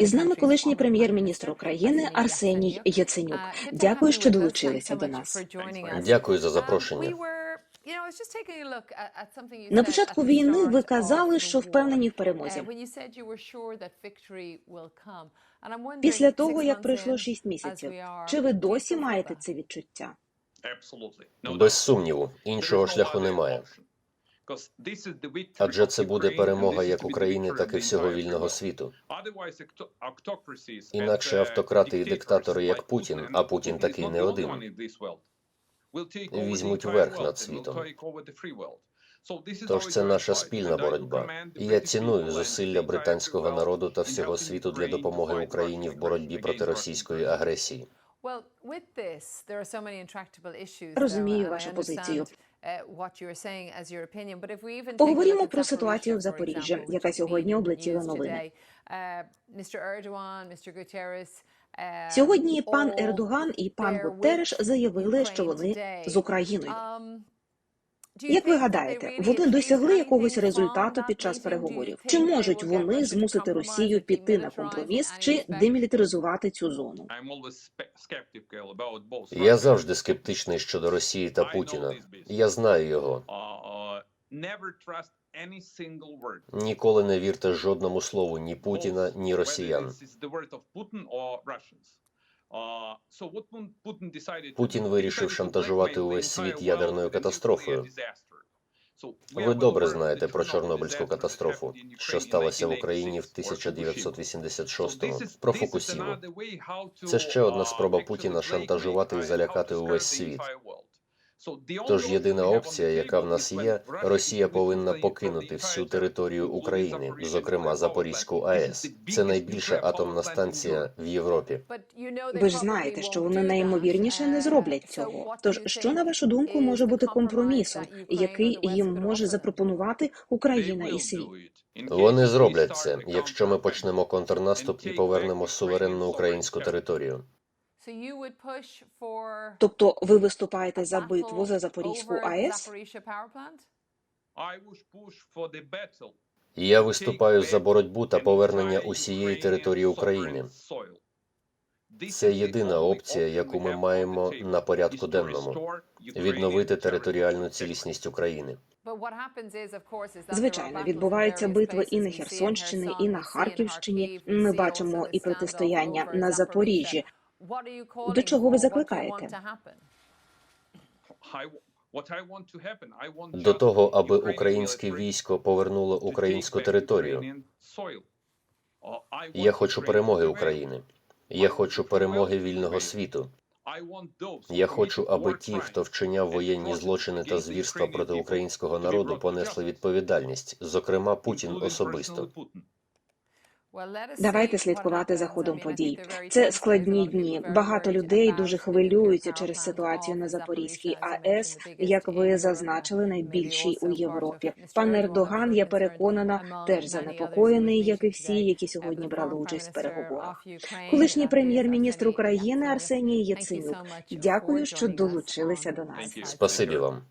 І з нами колишній прем'єр-міністр України Арсеній Яценюк. Дякую, що долучилися до нас. Дякую за запрошення. На початку війни ви казали, що впевнені в перемозі. Після того, як пройшло шість місяців, чи ви досі маєте це відчуття? Без сумніву, іншого шляху немає. Адже це буде перемога як України, так і всього вільного світу. Інакше автократи і диктатори, як Путін, а Путін такий не один, візьмуть верх над світом. Тож це наша спільна боротьба. І я ціную зусилля британського народу та всього світу для допомоги Україні в боротьбі проти російської агресії. Розумію вашу позицію. Поговоримо Поговоримо про ситуацію в Запоріжжі, яка сьогодні облетіла новини. Сьогодні пан Ердоган і пан Гутереш заявили, що вони з Україною. Як ви гадаєте, вони досягли якогось результату під час переговорів? Чи можуть вони змусити Росію піти на компроміс чи демілітаризувати цю зону? Я завжди скептичний щодо Росії та Путіна. Я знаю його. Ніколи не вірте жодному слову ні Путіна, ні росіян. Путін вирішив шантажувати увесь світ ядерною катастрофою. Ви добре знаєте про Чорнобильську катастрофу, що сталося в Україні в 1986-му, про Фукусіму. Це ще одна спроба Путіна шантажувати і залякати увесь світ. Тож єдина опція, яка в нас є, Росія повинна покинути всю територію України, зокрема Запорізьку АЕС. Це найбільша атомна станція в Європі. Ви ж знаєте, що вони найімовірніше не зроблять цього. Тож, що на вашу думку може бути компромісом, який їм може запропонувати Україна і світ? Вони зроблять це, якщо ми почнемо контрнаступ і повернемо суверенну українську територію. Тобто, ви виступаєте за битву за Запорізьку АЕС? Я виступаю за боротьбу та повернення усієї території України. Це єдина опція, яку ми маємо на порядку денному відновити територіальну цілісність України. Звичайно, відбуваються битви і на Херсонщині, і на Харківщині. Ми бачимо і протистояння на Запоріжжі. До чого ви закликаєте? До того, аби українське військо повернуло українську територію. Я хочу перемоги України. Я хочу перемоги вільного світу. Я хочу, аби ті, хто вчиняв воєнні злочини та звірства проти українського народу, понесли відповідальність, зокрема Путін особисто. Давайте слідкувати за ходом подій. Це складні дні. Багато людей дуже хвилюються через ситуацію на Запорізькій АЕС, як ви зазначили, найбільшій у Європі. Пан Ердоган, я переконана, теж занепокоєний, як і всі, які сьогодні брали участь в переговорах. Колишній прем'єр-міністр України Арсеній Яценюк. Дякую, що долучилися до нас. Спасибі вам.